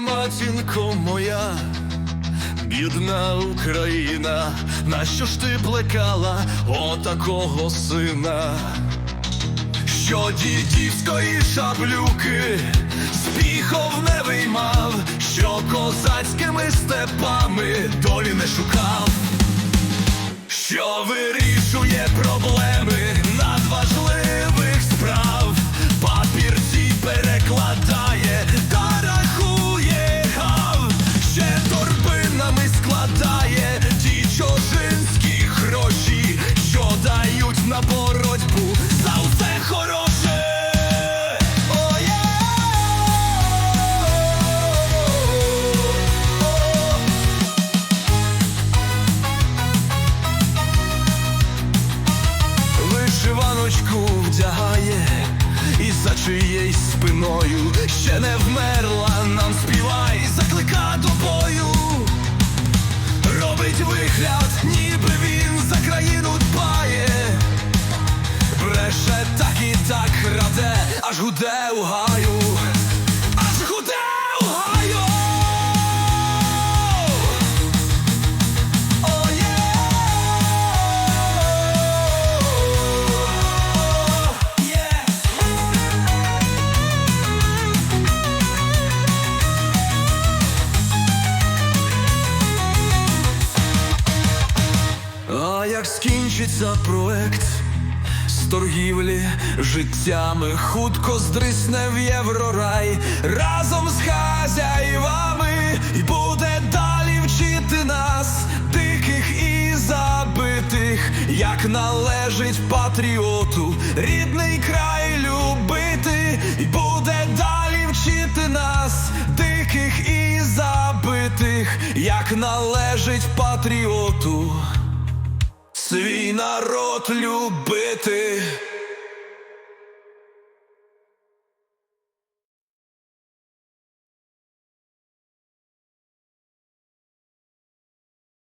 Матінко моя, бідна Україна, нащо ж ти плекала такого сина, що дідівської шаблюки спіхов не виймав, що козацькими степами долі не шукав, що вирішує проблеми. Чиєсь спиною ще не вмерла, нам співай, заклика до бою. Робить вигляд, ніби він за країну дбає. Бреше так і так краде, аж гуде у гаю, скінчиться проект з торгівлі життями, хутко здрисне в єврорай разом з хазяївами. І буде далі вчити нас, диких і забитих, як належить патріоту, рідний край любити, і буде далі вчити нас, диких і забитих, як належить патріоту. Свій народ любити.